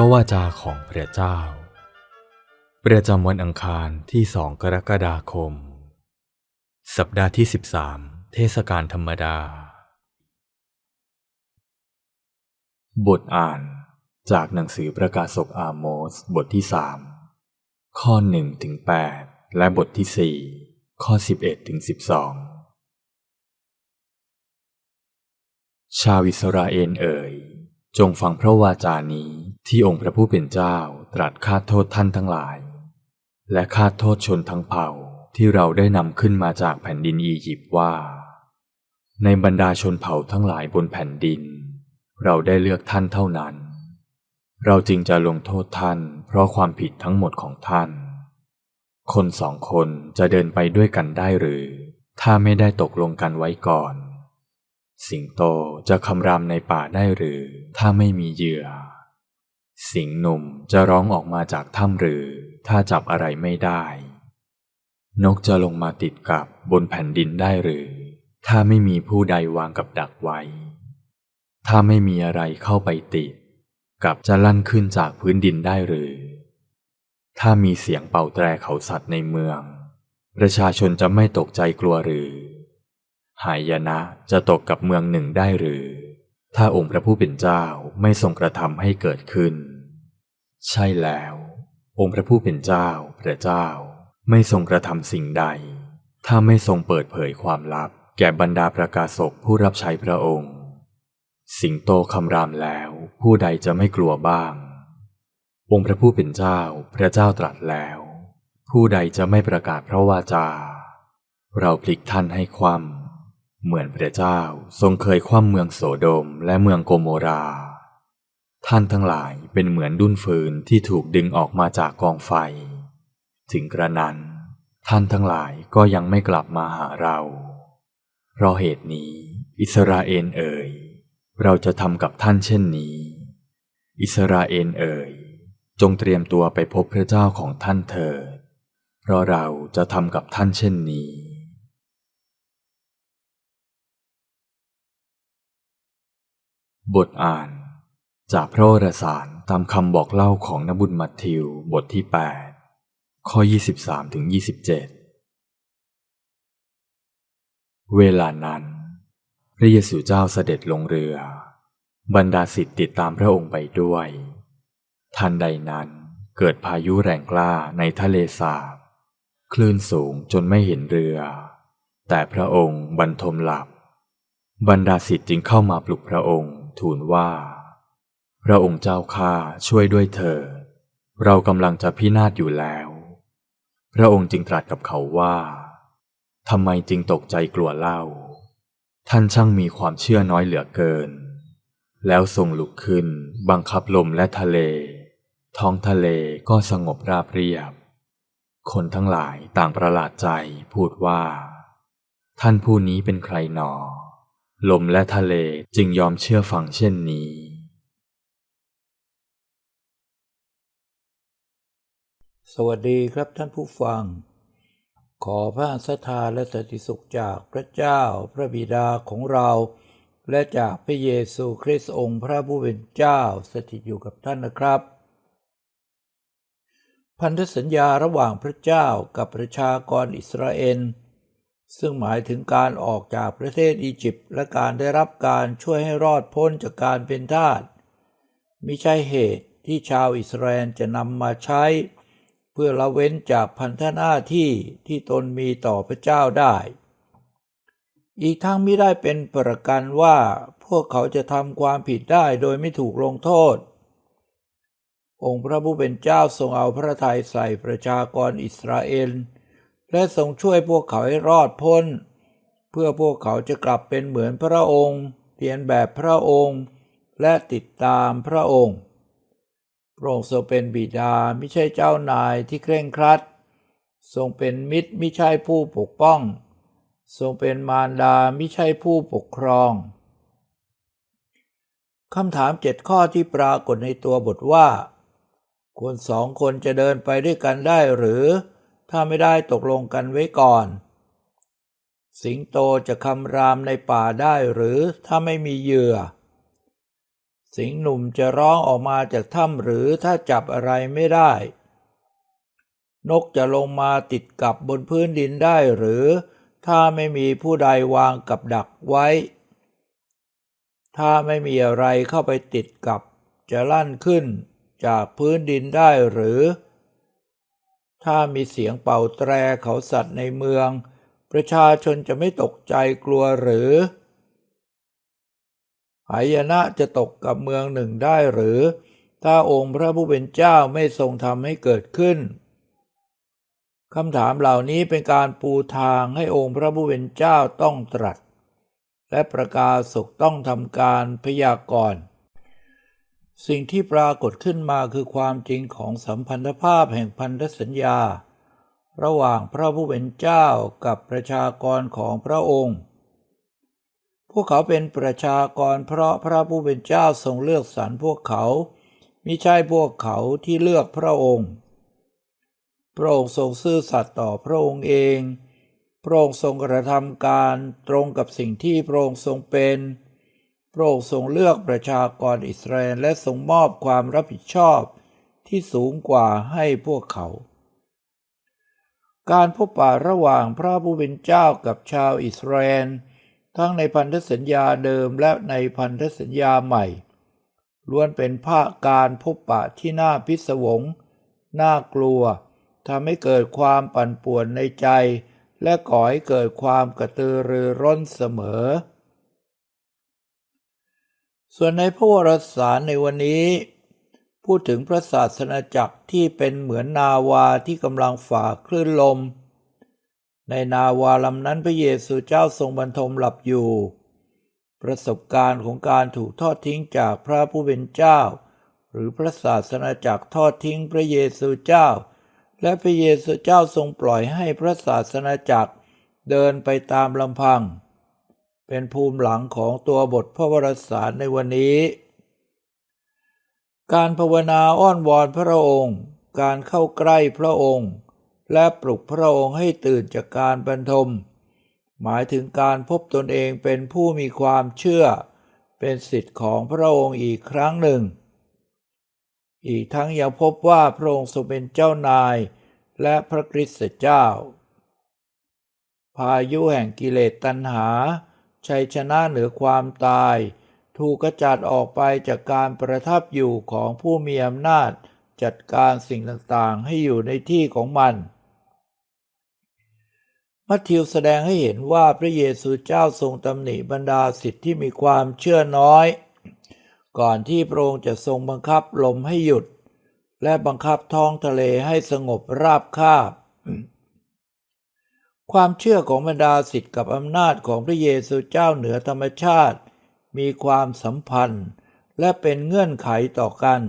พระวาจาของพระเจ้า ประจำวันอังคารที่สองกรกฎาคม สัปดาห์ที่ 13 เทศกาลธรรมดา บทอ่านจากหนังสือประกาศกอาโมสบทที่3ข้อ1ถึง8และบทที่4ข้อ11ถึง12ชาวอิสราเอลเอ๋ยจงฟังพระวาจานี้ ที่องค์พระผู้เป็นเจ้าตรัสคาดโทษท่านทั้งหลาย และคาดโทษชนทั้งเผ่าที่เราได้นำขึ้นมาจากแผ่นดินอียิปต์ว่า ในบรรดาชนเผ่าทั้งหลายบนแผ่นดิน เราได้เลือกท่านเท่านั้น เราจึงจะลงโทษท่าน เพราะความผิดทั้งหมดของท่าน คนสองคนจะเดินไปด้วยกันได้หรือ ถ้าไม่ได้ตกลงกันไว้ก่อน สิงโตจะคำรามในป่าได้หรือ ถ้าไม่มีเหยื่อ สิงหนุ่มจะร้องออกมาจากถ้ำหรือ ถ้าจับอะไรไม่ได้ นกจะลงมาติดกับบนแผ่นดินได้หรือ ถ้าไม่มีผู้ใดวางกับดักไว้ ถ้าไม่มีอะไรเข้าไปติด กับจะลั่นขึ้นจากพื้นดินได้หรือ ถ้ามีเสียงเป่าแตรเขาสัตว์ในเมือง ประชาชนจะไม่ตกใจกลัวหรือ หายนะจะตกกับเมืองหนึ่งได้หรือ ถ้าองค์พระผู้เป็นเจ้าไม่ทรงกระทำให้เกิดขึ้น ใช่แล้ว องค์พระผู้เป็นเจ้าพระเจ้า ไม่ทรงกระทำสิ่งใด ถ้าไม่ทรงเปิดเผยความลับ แก่บรรดาประกาศกผู้รับใช้พระองค์ สิงโตคำรามแล้ว ผู้ใดจะไม่กลัวบ้าง องค์พระผู้เป็นเจ้าพระเจ้าตรัสแล้ว ผู้ใดจะไม่ประกาศพระวาจา เราพลิกท่านให้คว่ำ เหมือนพระเจ้าทรงเคยคว่ำเมืองโสโดมและเมืองโกโมรา ท่านทั้งหลายเป็นเหมือนดุนฟืนที่ถูกดึงออกมาจากกองไฟ ถึงกระนั้น ท่านทั้งหลายก็ยังไม่กลับมาหาเรา เพราะเหตุนี้อิสราเอลเอ่ย เราจะทำกับท่านเช่นนี้ อิสราเอลเอ่ย จงเตรียมตัวไปพบพระเจ้าของท่านเถิดเพราะเราจะทำกับท่านเช่นนี้ บทอ่าน จากพระวรสารตามคำบอกเล่าของนบุญมัทธิวบทที่ 8 ข้อ 23ถึง27 เวลานั้น พระเยซูเจ้าเสด็จลงเรือ บรรดาสิทธิ์ติดตามพระองค์ไปด้วย ทันใดนั้นเกิดพายุแรงกล้าในทะเลสาบ คลื่นสูงจนไม่เห็นเรือ แต่พระองค์บรรทมหลับบรรดาสิทธิ์จึงเข้ามาปลุกพระองค์ ทูลว่า พระองค์เจ้าข้าช่วยด้วยเถิดเรากำลังจะพินาศอยู่แล้ว พระองค์จึงตรัสกับเขาว่าทำไมจึงตกใจกลัวเล่า ท่านช่างมีความเชื่อน้อยเหลือเกิน แล้วทรงลุกขึ้น บังคับลมและทะเล ท้องทะเลก็สงบราบเรียบ คนทั้งหลายต่างประหลาดใจพูดว่า ท่านผู้นี้เป็นใครหนอ ลมและทะเลจึงยอมเชื่อฟังเช่นนี้ สวัสดีครับท่านผู้ฟัง ขอพระสัทธาและสติสุขจากพระเจ้าพระบิดาของเรา และจากพระเยซูคริสต์องค์พระผู้เป็นเจ้าสถิตอยู่กับท่านนะครับ พันธสัญญาระหว่างพระเจ้ากับประชากรอิสราเอล ซึ่งหมายถึงการออกจากประเทศอียิปต์และการได้รับการช่วยให้รอดพ้นจากการเป็นทาสมิใช่เหตุที่ชาวอิสราเอลจะนำมาใช้ เพื่อละเว้นจากพันธหน้าที่ที่ตนมีต่อพระเจ้าได้ อีกทั้งไม่ได้เป็นประกันว่าพวกเขาจะทำความผิดได้โดยไม่ถูกลงโทษ องค์พระผู้เป็นเจ้าทรงเอาพระทัยใส่ประชากรอิสราเอล และทรงช่วยพวกเขาให้รอดพ้น เพื่อพวกเขาจะกลับเป็นเหมือนพระองค์เรียนแบบพระองค์ และติดตามพระองค์พระองค์ทรงเป็นบิดาไม่ใช่เจ้านายที่เคร่งครัด ทรงเป็นมิตรไม่ใช่ผู้ปกป้อง ทรงเป็นมารดาไม่ใช่ผู้ปกครองคำถามเจ็ดข้อที่ปรากฏในตัวบทว่า คนสองคนจะเดินไปด้วยกันได้หรือ ถ้าไม่ได้ตกลงกันไว้ก่อน สิงโตจะคำรามในป่าได้หรือถ้าไม่มีเหยื่อ สิงหนุ่มจะร้องออกมาจากถ้ำหรือถ้าจับอะไรไม่ได้ นกจะลงมาติดกับบนพื้นดินได้หรือ ถ้าไม่มีผู้ใดวางกับดักไว้ ถ้าไม่มีอะไรเข้าไปติดกับจะลั่นขึ้นจากพื้นดินได้หรือ ถ้ามีเสียงเป่าแตรเขาสัตว์ในเมือง ประชาชนจะไม่ตกใจกลัวหรือหายนะจะตกกับเมืองหนึ่งได้หรือ ถ้าองค์พระผู้เป็นเจ้าไม่ทรงทำให้เกิดขึ้นคำถามเหล่านี้เป็นการปูทางให้องค์พระผู้เป็นเจ้าต้องตรัส และประกาศสุขต้องทำการพยากรณ์ สิ่งที่ปรากฏขึ้นมาคือความจริงของสัมพันธภาพแห่งพันธสัญญา ระหว่างพระผู้เป็นเจ้ากับประชากรของพระองค์ พวกเขาเป็นประชากรเพราะพระผู้เป็นเจ้าทรงเลือกสรรพวกเขามิใช่พวกเขาที่เลือกพระองค์ พระองค์ทรงซื่อสัตย์ต่อพระองค์เอง พระองค์ทรงกระทำการตรงกับสิ่งที่พระองค์ทรงเป็น ระองค์ทรงเลือกประชากรอิสราเอลและทรงมอบความรับผิดชอบที่สูงกว่าให้พวกเขา การพบปะระหว่างพระผู้เป็นเจ้ากับชาวอิสราเอลทั้งในพันธสัญญาเดิมและในพันธสัญญาใหม่ ล้วนเป็นภาคการพบปะที่น่าพิศวง น่ากลัวทำให้เกิดความปั่นป่วนในใจ และก่อให้เกิดความกระตือรือร้นเสมอ ส่วนในพระวรสารในวันนี้ พูดถึงพระศาสนาจักรที่เป็นเหมือนนาวาที่กำลังฝ่าคลื่นลม ในนาวาลำนั้นพระเยซูเจ้าทรงบรรทมหลับอยู่ ประสบการณ์ของการถูกทอดทิ้งจากพระผู้เป็นเจ้า หรือพระศาสนาจักรทอดทิ้งพระเยซูเจ้า และพระเยซูเจ้าทรงปล่อยให้พระศาสนาจักรเดินไปตามลำพัง เป็นภูมิหลังของตัวบทพระวรสารในวันนี้ การภาวนาอ้อนวอนพระองค์ การเข้าใกล้พระองค์ และปลุกพระองค์ให้ตื่นจากการบรรทม หมายถึงการพบตนเองเป็นผู้มีความเชื่อ เป็นสิทธิ์ของพระองค์อีกครั้งหนึ่ง อีกทั้งยังพบว่าพระองค์ทรงเป็นเจ้านาย และพระคริสต์เจ้า พายุแห่งกิเลสตัณหา ชัยชนะเหนือความตาย ถูกกระจัดออกไปจากการประทับอยู่ของผู้มีอำนาจ จัดการสิ่งต่างๆให้อยู่ในที่ของมัน มัทธิวแสดงให้เห็นว่าพระเยซูเจ้าทรงตำหนิบรรดาสิทธิ์ที่มีความเชื่อน้อย ก่อนที่พระองค์จะทรงบังคับลมให้หยุด และบังคับท้องทะเลให้สงบราบคาบ ความเชื่อของบรรดาสิทธิ์กับอำนาจของพระเยซูเจ้าเหนือธรรมชาติ มีความสัมพันธ์ และเป็นเงื่อนไขต่อกัน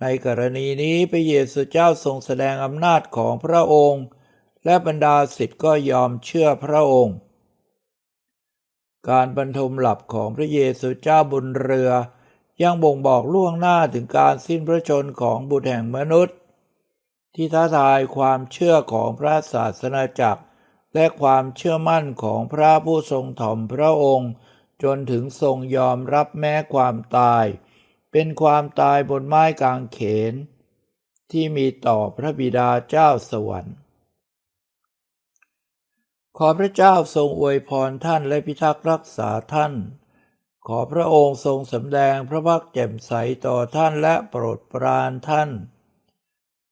ในกรณีนี้พระเยซูเจ้าทรงแสดงอำนาจของพระองค์ และบรรดาสิทธิ์ก็ยอมเชื่อพระองค์ การบรรทมหลับของพระเยซูเจ้าบนเรือ ยังบ่งบอกล่วงหน้าถึงการสิ้นพระชนของบุตรแห่งมนุษย์ ที่ท้าทายความเชื่อของพระศาสนาจักร และความเชื่อมั่นของพระผู้ทรงถ่อมพระองค์ จนถึงทรงยอมรับแม้ความตาย เป็นความตายบนไม้กางเขน ที่มีต่อพระบิดาเจ้าสวรรค์ ขอพระเจ้าทรงอวยพรท่านและพิทักษ์รักษาท่านขอพระองค์ทรงสำแดงพระพักแจ่มใสต่อท่านและโปรดปรานท่าน